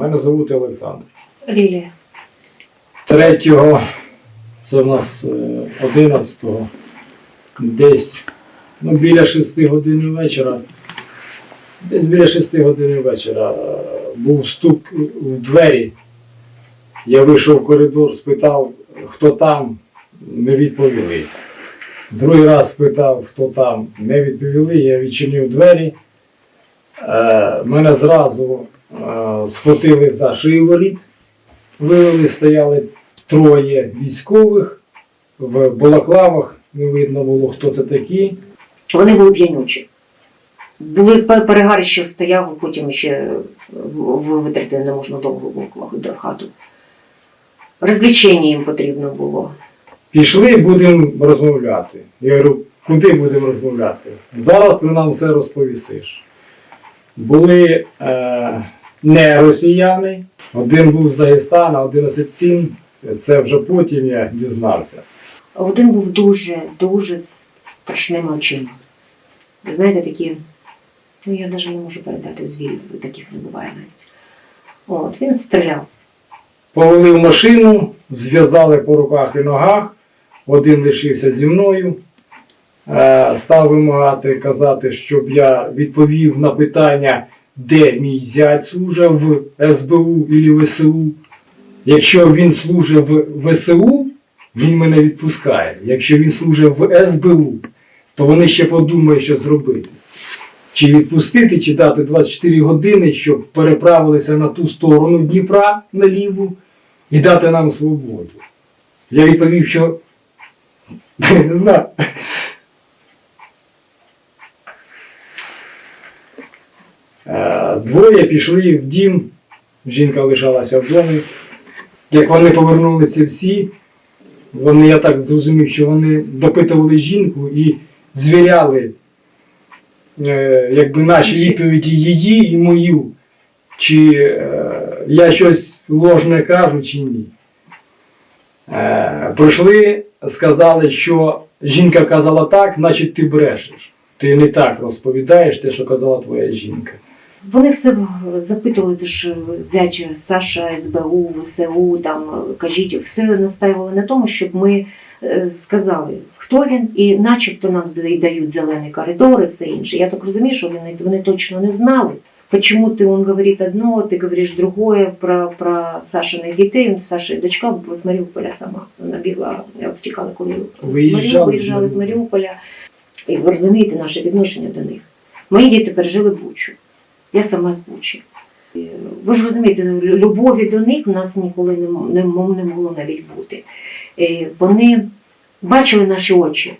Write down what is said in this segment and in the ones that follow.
Мене звуть Олександр. Лілія. Третього, це в нас е, 11-го, десь ну, біля 6 годин вечора. Десь біля 6 годин вечора е, був стук в двері. Я вийшов в коридор, спитав, хто там, не відповіли. Другий раз спитав, хто там, не відповіли. Я відчинив двері. Е, мене зразу е, схватили за шиворіт, вивели, стояли троє військових в балаклавах. Не видно було, хто це такі. Вони були п'янючі. Були пе- перегар, що стояв, потім ще в- витрати не можна довго було до хату. Розвлічення їм потрібно було. Пішли, будемо розмовляти. Я говорю, куди будемо розмовляти? Зараз ти нам все розповісиш. Були е, не росіяни, один був з Дагестана, один осетин. Це вже потім я дізнався. Один був дуже, дуже страшними очима. Ви знаєте, такі, ну я навіть не можу передати звірів, таких не буває навіть. От, він стріляв. Повели в машину, зв'язали по руках і ногах, один лишився зі мною. Е, Став вимагати казати, щоб я відповів на питання, де мій зять служив в СБУ і ВСУ. Якщо він служив в ВСУ, він мене відпускає. Якщо він служив в СБУ, то вони ще подумають, що зробити. Чи відпустити, чи дати 24 години, щоб переправилися на ту сторону Дніпра на ліву і дати нам свободу. Я відповів, що не знаю. Двоє пішли в дім, жінка лишалася в домі. Як вони повернулися всі, вони, я так зрозумів, що вони допитували жінку і звіряли е, якби наші відповіді її і мою. Чи е, я щось ложне кажу, чи ні. Е, прийшли, сказали, що жінка казала так, значить ти брешеш. Ти не так розповідаєш те, що казала твоя жінка. Вони все запитували, це ж зять Саша, СБУ, ВСУ, там кажіть, все настаювали на тому, щоб ми е, сказали, хто він, і начебто нам дають зелений коридор і все інше. Я так розумію, що вони, вони точно не знали. Почему ты, он говорит одно, ты говоришь другое про, про Сашиних дітей. Саша дочка з Маріуполя сама. Вона бігла, втікала, коли Виїжджали виїжджали з Маріуполя. І ви розумієте наше відношення до них. Мої діти пережили Бучу. Я сама з Бучі. Ви ж розумієте, любові до них в нас ніколи не, не, не могло навіть бути. Вони бачили наші очі.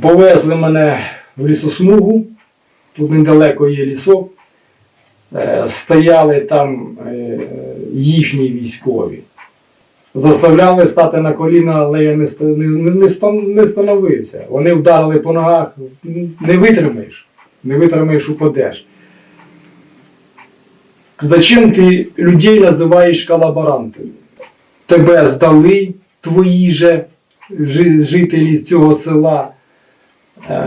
Повезли мене в лісосмугу, тут недалеко є лісок. Е, Стояли там е, їхні військові. Заставляли стати на коліна, але я не не становився. Вони вдарили по ногах, не витримаєш, не витримаєш, упадеш. Зачем ти людей називаєш колаборантами? Тебе здали твої же жителі цього села. Е,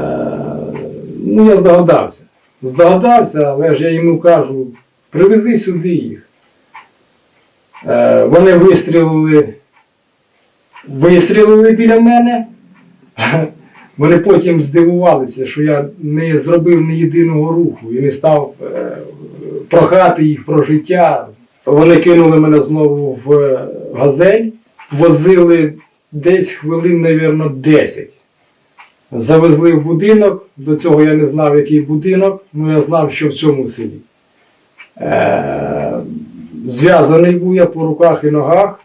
ну, я здогадався. Здогадався, але ж я йому кажу, привези сюди їх. Е, вони вистрілили, вистрілили біля мене. Вони потім здивувалися, що я не зробив ні єдиного руху і не став е, прохати їх про життя. Вони кинули мене знову в газель, возили десь хвилин, мабуть, 10. Завезли в будинок. До цього я не знав, який будинок, але я знав, що в цьому селі. Е, зв'язаний був я по руках і ногах.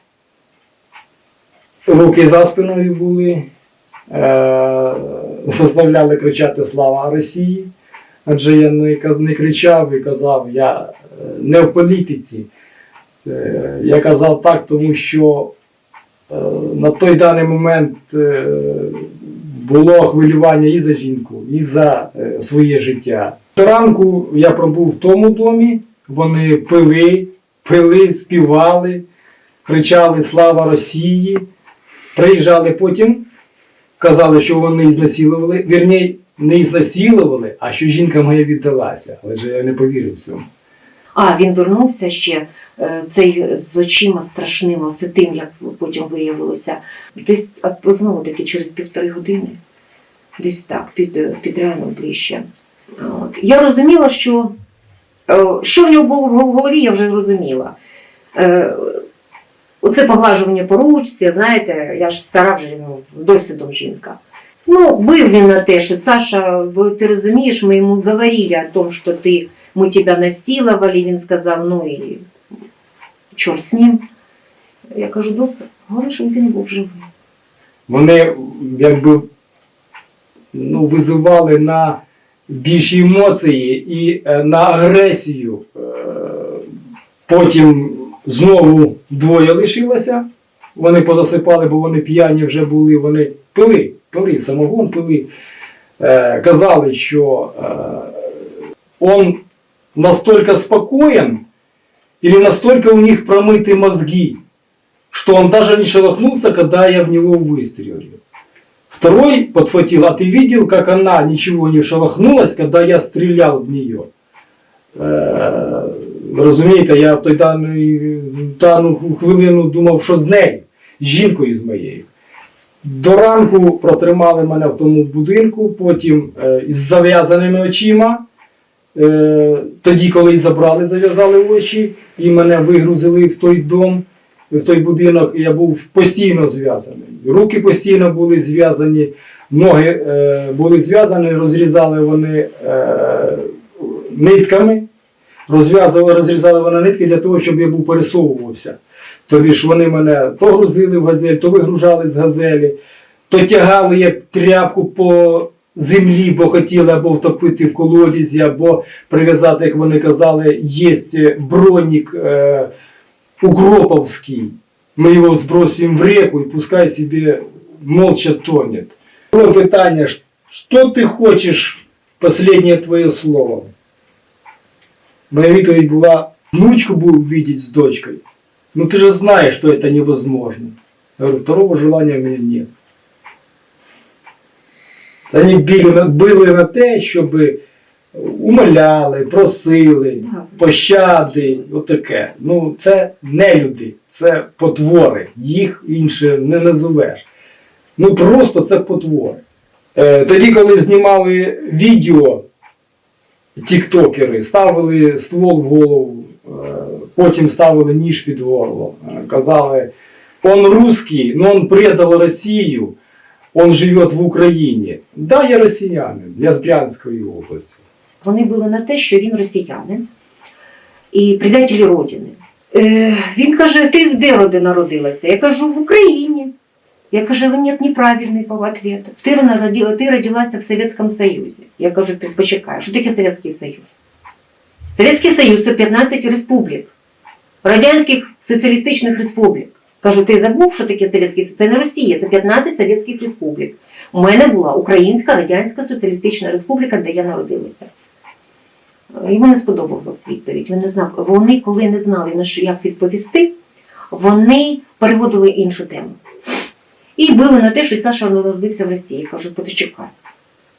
Руки за спиною були. Е, заставляли кричати Слава Росії. Адже я не, не кричав і казав, я е, не в політиці. Е, Я казав так, тому що е, на той даний момент було хвилювання і за жінку, і за своє життя. До ранку я пробув в тому домі, вони пили, пили, співали, кричали Слава Росії. Приїжджали потім, казали, що вони ізнасилували. Вірні, не ізнасилували, а що жінка моя віддалася. Але ж я не повірив цьому. А, він вернувся ще е, цей з очима страшними, осетим, як потім виявилося. Десь знову таки через півтори години, десь так, під, під ранок ближче. От. Я розуміла, що е, що в нього було в голові, я вже зрозуміла. Е, Оце поглажування по ручці, знаєте, я ж стара вже ну, з досвідом жінка. Ну, бив він на те, що Саша, ти розумієш, ми йому говорили о том, що ти, ми тебе насилували, він сказав, ну і чорт з ним. Я кажу, добре, головне, щоб він був живий. Вони якби ну, визивали на більші емоції і е, на агресію. Е, Потім знову двоє лишилося. Вони позасипали, бо вони п'яні вже були, вони пили, пили, самогон пили. Е, Казали, що е, он настолько спокоен, или настолько у них промыты мозги, что он даже не шелохнулся, когда я в него выстрелил. Второй подхватил, а ты видел, как она ничего не шелохнулась, когда я стрелял в нее? Е, розумієте, я в той дану, дану хвилину думав, що з нею, з жінкою з моєю. До ранку протримали мене в тому будинку, потім е, із зав'язаними очима. Е, тоді, коли забрали, зав'язали очі, і мене вигрузили в той дом, в той будинок, я був постійно зв'язаний. Руки постійно були зв'язані, ноги е, були зв'язані, розрізали вони нитками, розрізали вони нитки для того, щоб я був пересовувався. Тобі ж вони мене то грузили в газель, то вигружали з газелі, то тягали як тряпку по землі, бо хотіли або втопити в колодязі, або прив'язати, як вони казали, є бронік е, Угроповський. Ми його збросимо в реку і пускай собі молча тонет. Було питання, що ти хочеш, останнє твоє слово? Моя відповідь була, внучку буду видеть с дочкой. Ну ты же знаешь, что это невозможно. Я говорю, второго желания у меня нет. Вони били, на- били на те, щоб умоляли, просили, пощади, отаке. Ну, це не люди, це потвори. Їх інше не називеш. Ну просто це потвори. Е, тоді, коли знімали відео, тіктокери ставили ствол в голову, е, потім ставили ніж під горло. Е, Казали, он русский, но он предал Росію, он живет в Україні. Да, я росіянин, я з Брянської області. Вони були на те, що він росіянин і предатель Родини. Е, він каже: Ти де роди народилася? Я кажу, в Україні. Я кажу, нет, неправильний ответ. Ти, народила, ти родилася в Совєтському Союзі. Я кажу, «Пі- почекай, що таке Совєтський Союз? Совєтський Союз це 15 республік, радянських соціалістичних республік. Кажу, ти забув, що таке Совєтський Союз? Це не Росія, це 15 совєтських республік. У мене була Українська Радянська Соціалістична Республіка, де я народилася. Йому не сподобалась відповідь. Він не знав. Вони, коли не знали, на що як відповісти, вони переводили іншу тему. І били на те, що Саша народився в Росії. Кажу, почекай.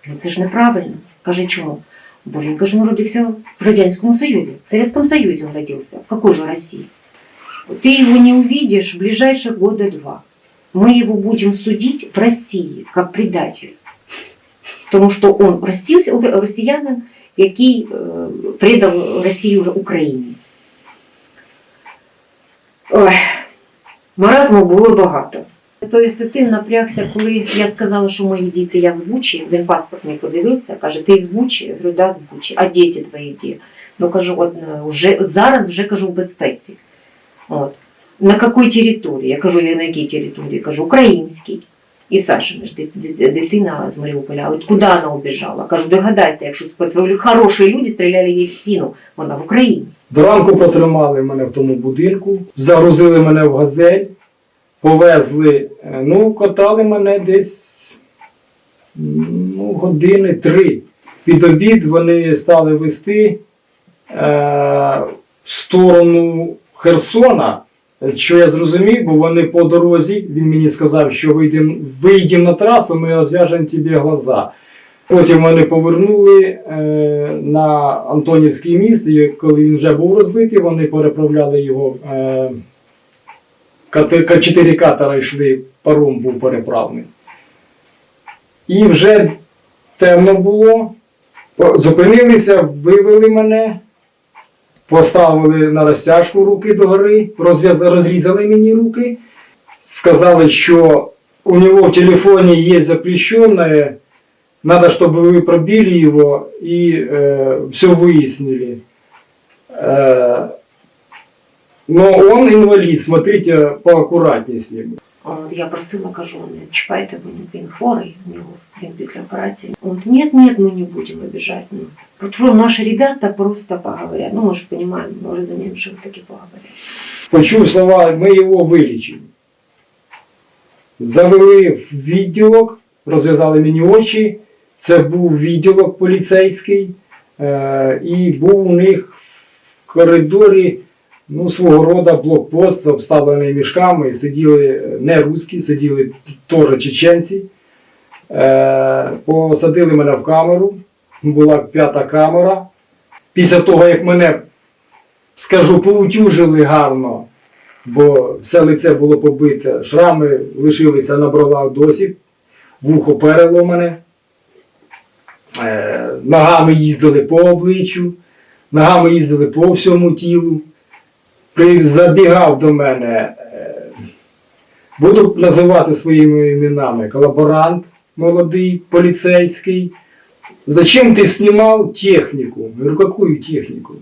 Ну це ж неправильно. Каже, чому? Бо він каже, народився в Радянському Союзі. В Советском Союзе он родился. В какой же России? Ты его не увидишь в ближайшие года два. Мы его будем судить в России как предатель. Тому що он росіян, росіянин, який е, предав Росію Україні. Ой, маразму було багато. Той ситин напрягся, коли я сказала, що мої діти я з Бучі, він паспорт мій подивився, каже, ти з Бучі? Я говорю, да, з Бучі. А діти твої де? Ну кажу, от е, вже, зараз вже кажу в безпеці. От. На якій території? Я кажу, я на якій території? Кажу, українській. І Саша, дитина з Маріуполя, от куди вона убіжала? Кажу, догадайся, якщо спецволі хороші люди стріляли їй в спину, вона в Україні. До ранку протримали мене в тому будинку, загрузили мене в газель, повезли, е, ну, катали мене десь ну, години три. Під обід вони стали вести е, в сторону Херсона. Що я зрозумів, бо вони по дорозі, він мені сказав, що вийдемо вийдем на трасу, ми розв'яжемо тобі глаза. Потім вони повернули е, на Антонівський міст, і коли він вже був розбитий, вони переправляли його. Е, чотири катера йшли, паром був переправний. І вже темно було. По- Зупинилися, вивели мене, поставили на розтяжку руки догори, розв'яз- розрізали мені руки, сказали, що у нього в телефоне есть запрещенное, надо, чтобы вы пробили его и все выяснили. Э, но он инвалид, смотрите поаккуратнее с ним. От я просила, кажу, не чіпайте, він, він хворий, у нього він після операції. От нет, нет, мы не будем обижать. Ну, вот наши ребята просто поговорят. Ну, мы же понимаем, мы разумеем, что вы таки поговорят. Почув слова, ми його вилічимо. Завели в відділок, розв'язали мені очі. Це був відділок поліцейський, е, і був у них в коридорі ну, свого роду блокпост, обставлений мішками. Сиділи е, не русські, сиділи теж чеченці. Е, посадили мене в камеру. Була п'ята камера. Після того, як мене, скажу, поутюжили гарно, бо все лице було побите, шрами лишилися на бровах досі, вухо переломане. Е, ногами їздили по обличчю, ногами їздили по всьому тілу. Забігав до мене, е, буду називати своїми іменами, колаборант молодий, поліцейський. Зачем ты снимал технику? Я говорю, какую технику?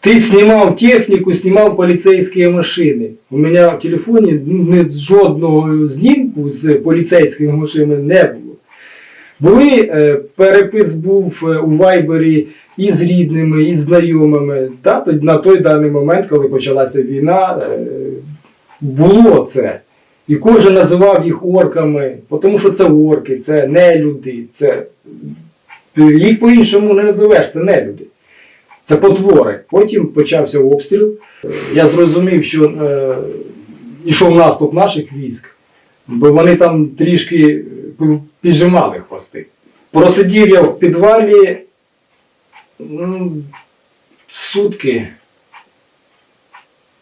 Ты снимал технику, снимал поліцейські машини. У мене в телефоні жодного знімку з поліцейськими машинами не було. Були, е, перепис був е, у Вайбері і з рідними, і з знайомими. Та, на той даний момент, коли почалася війна, е, було це. І кожен називав їх орками, тому що це орки, це не люди, це їх по-іншому не називеш, це не люди. Це потвори. Потім почався обстріл. Я зрозумів, що е, йшов наступ наших військ, бо вони там трішки е, піджимали хвости. Просидів я в підвалі ну, сутки.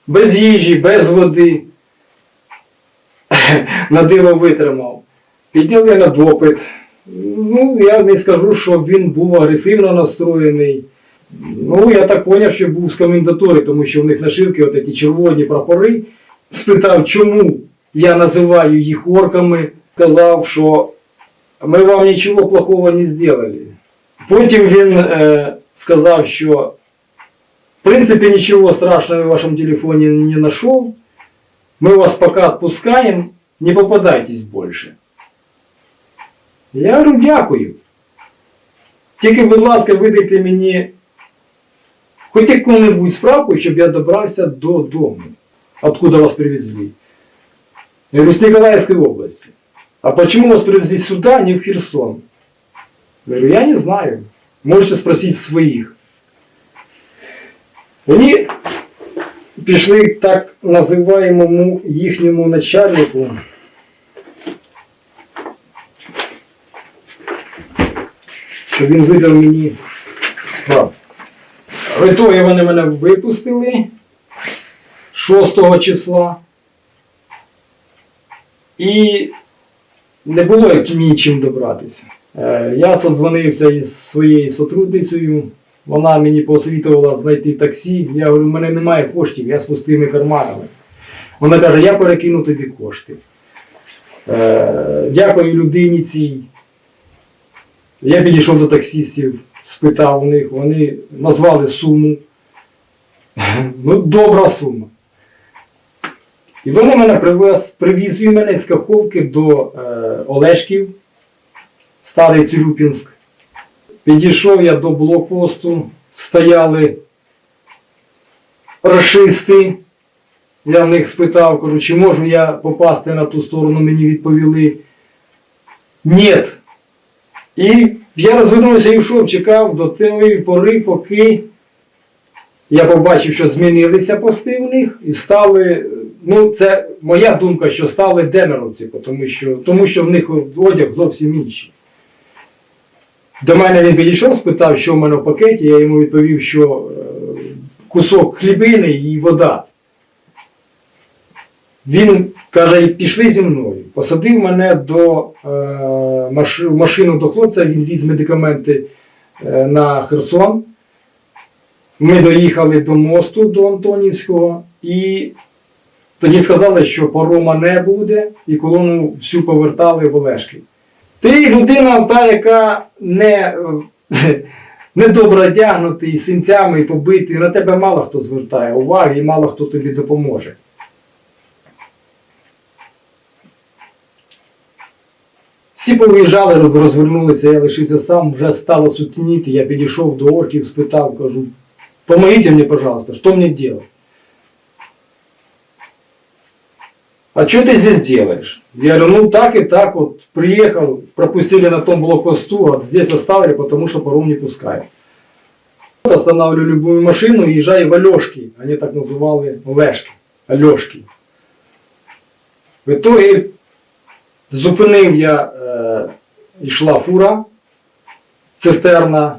Без їжі, без води. На диво витримав. Підняли на допит. Ну, я не скажу, що він був агресивно настроєний. Ну, я так зрозумів, що був з комендатури, тому що в них нашивки от ці червоні прапори. Спитав, чому я називаю їх орками. Сказав, що ми вам нічого плохого не зробили. Потім він е, сказав, що в принципі нічого страшного в вашому телефоні не знайшов. Мы вас пока отпускаем, не попадайтесь больше. Я говорю, дякую. Тільки, будь ласка, видайте мені хоч яку-небудь справку, щоб я добрався додому, откуда вас привезли. Я говорю, с Николаевской области. А почему вас привезли сюда, не в Херсон? Я говорю, я не знаю. Можете спросить своих. Вони пішли к так називаємому їхньому начальнику. Щоб він видав мені справу. Вони мене випустили 6 числа. І не було як мені чим добратися. Е, Я созвонився із своєю сотрудницею. Вона мені посвітувала знайти таксі. Я говорю, у мене немає коштів, я з пустими карманами. Вона каже, я перекину тобі кошти. Е, дякую людині цій. Я підійшов до таксістів, спитав у них, вони назвали суму. Ну, добра сума. І вони мене привез, привіз він мене з Каховки до е, Олешків, Старий Цюрюпінськ. Підійшов я до блокпосту, стояли рашисти. Я в них спитав, кажу, чи можу я попасти на ту сторону, мені відповіли ні. І я розвернувся і йшов, чекав до тієї пори, поки я побачив, що змінилися пости у них і стали. Ну, це моя думка, що стали денеровці, тому що, тому що в них одяг зовсім інший. До мене він підійшов, спитав, що в мене в пакеті. Я йому відповів, що е, кусок хлібини і вода. Він каже, пішли зі мною. Посадив мене до е, машину до хлопця, він віз медикаменти е, на Херсон. Ми доїхали до мосту до Антонівського і тоді сказали, що парома не буде, і колону всю повертали в Олешки. Ти людина, та, яка не, недобре одягнутий, синцями і побитий, на тебе мало хто звертає уваги і мало хто тобі допоможе. Всі повиїжджали, розвернулися, я лишився сам, вже стало сутеніти. Я підійшов до орків, спитав, кажу, помогите мне, пожалуйста, что мне делать? А что ты здесь делаешь? Я говорю, ну так и так вот, приехал, пропустили на том блокпосту, вот здесь оставили, потому что паром не пускают. Вот Останавливаю любую машину и езжаю в Алешки, они так называли Лешки, Алешки. В итоге зупинив я, е, йшла фура, цистерна,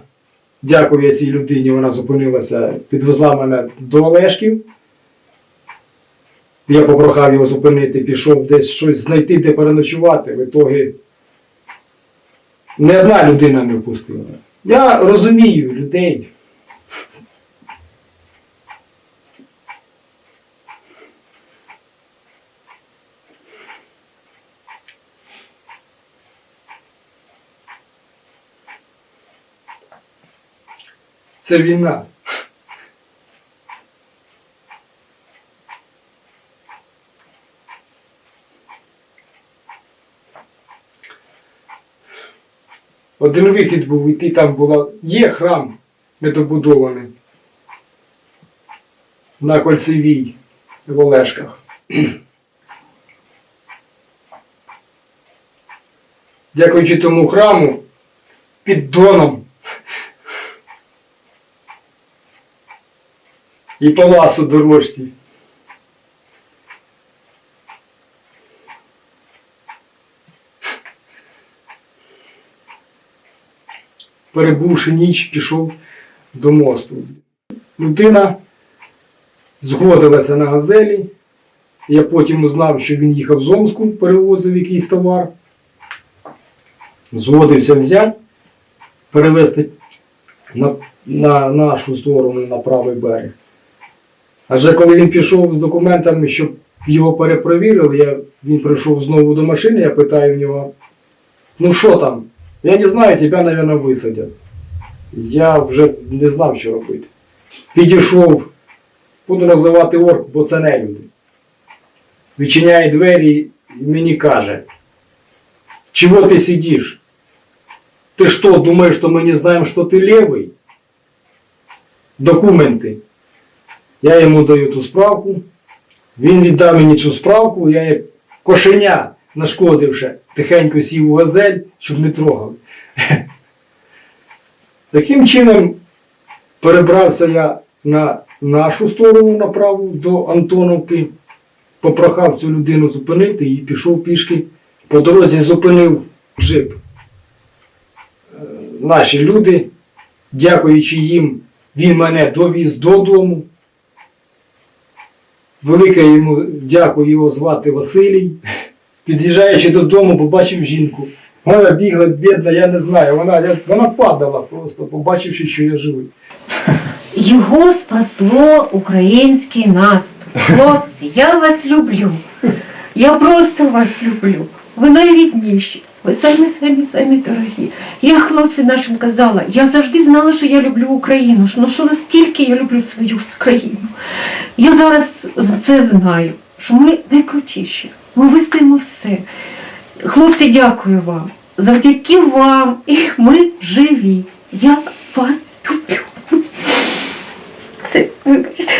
дякую цій людині, вона зупинилася, підвезла мене до Олешків. Я попрохав його зупинити, пішов десь щось знайти, де переночувати. В ітогі не одна людина не впустила. Я розумію людей. Це війна. Один вихід був іти, там була, є храм недобудований на Кольцевій в Олешках. Дякуючи тому храму, під доном і паласу дорожці. Перебувши ніч, пішов до мосту. Людина згодилася на газелі. Я потім узнав, що він їхав з Омску, перевозив якийсь товар. Згодився взяти, перевезти на, на нашу сторону, на правий берег. Адже коли він пішов з документами, щоб його перепровірили, я, він прийшов знову до машини, я питаю в нього, ну що там? Я не знаю, тебе, мабуть, висадять. Я вже не знав, що робити. Підійшов, буду називати орк, бо це не люди. Відчиняє двері і мені каже, чого ти сидиш? Ти що, думаєш, що ми не знаємо, що ти левий? Документи. Я йому даю ту справку. Він віддав мені цю справку, я як кошеня, нашкодивши, тихенько сів у газель, щоб не трогали. Таким чином перебрався я на нашу сторону на до Антоновки, попрохав цю людину зупинити і пішов пішки. По дорозі зупинив джип. Е, Наші люди, дякуючи їм, він мене довіз додому. Велике йому дякую його звати Василій. Під'їжджаючи додому, побачив жінку. Вона бігла бідна, я не знаю. Вона, я- вона падала просто, побачивши, що я живий. Його спасло український наступ. Хлопці, я вас люблю. Я просто вас люблю. Ви найрідніші. Ви самі самі самі дорогі. Я хлопцям нашим казала, я завжди знала, що я люблю Україну, ну що настільки я люблю свою країну. Я зараз це знаю, що ми найкрутіші. Ми вистоїмо все. Хлопці, дякую вам. Завдяки вам і ми живі. Я вас люблю. Все, вибачте.